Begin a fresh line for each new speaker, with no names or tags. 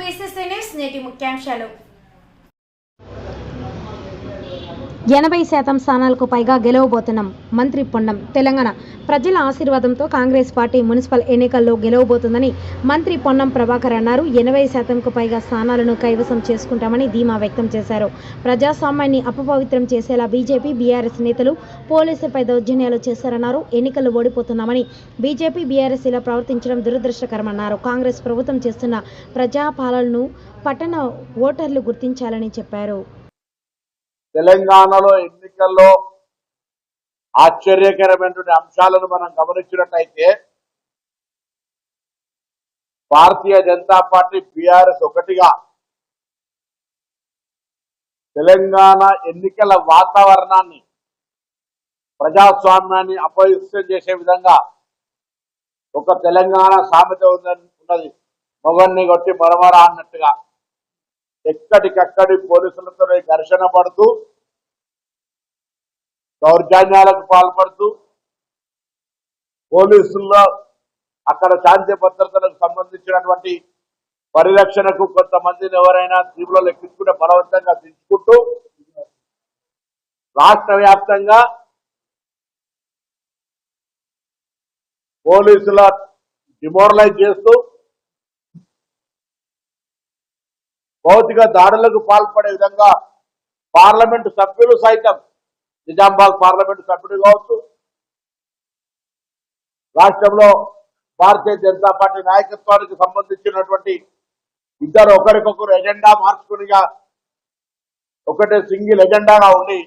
Basis నేటి ముఖ్యాంశాలు. ఎనభై శాతం స్థానాలకు పైగా గెలవబోతున్నాం. మంత్రి పొన్నం తెలంగాణ. ప్రజల ఆశీర్వాదంతో కాంగ్రెస్ పార్టీ మున్సిపల్ ఎన్నికల్లో గెలవబోతుందని మంత్రి పొన్నం ప్రభాకర్ అన్నారు. ఎనభై శాతంకు పైగా స్థానాలను కైవసం చేసుకుంటామని ధీమా వ్యక్తం చేశారు. ప్రజాస్వామ్యాన్ని అపపవిత్రం చేసేలా బీజేపీ బీఆర్ఎస్ నేతలు పోలీసులపై దౌర్జన్యాలు చేశారన్నారు. ఎన్నికల్లో ఓడిపోతున్నామని బీజేపీ బీఆర్ఎస్ ఇలా ప్రవర్తించడం దురదృష్టకరమన్నారు. కాంగ్రెస్ ప్రభుత్వం చేస్తున్న ప్రజాపాలనను పట్టణ ఓటర్లు గుర్తించాలని చెప్పారు.
తెలంగాణలో ఎన్నికల్లో ఆశ్చర్యకరమైనటువంటి అంశాలను మనం గమనించినట్టయితే భారతీయ జనతా పార్టీ బీఆర్ఎస్ ఒకటిగా తెలంగాణ ఎన్నికల వాతావరణాన్ని ప్రజాస్వామ్యాన్ని అపవిత్రం చేసే విధంగా ఒక తెలంగాణ సామెత ఉందని ఉన్నది. మొగన్ని కొట్టి మరమరా అన్నట్టుగా. ఎక్కడికక్కడి పోలీసులతో ఘర్షణ పడుతూ దౌర్జన్యాలకు పాల్పడుతూ పోలీసుల్లో అక్కడ శాంతి భద్రతలకు సంబంధించినటువంటి పరిరక్షణకు కొంతమందిని ఎవరైనా తీవ్రలో లెక్కించుకుంటే బలవంతంగా దించుకుంటూ రాష్ట్ర వ్యాప్తంగా పోలీసుల డిమోరలైజ్ చేస్తూ భౌతిక దాడులకు పాల్పడే విధంగా పార్లమెంటు సభ్యులు సైతం నిజామాబాద్ పార్లమెంటు సభ్యుడు కావచ్చు రాష్ట్రంలో భారతీయ జనతా పార్టీ నాయకత్వానికి సంబంధించినటువంటి ఇద్దరు ఒకరికొకరు ఎజెండా మార్చుకునిగా ఒకటే సింగిల్ ఎజెండాగా ఉండి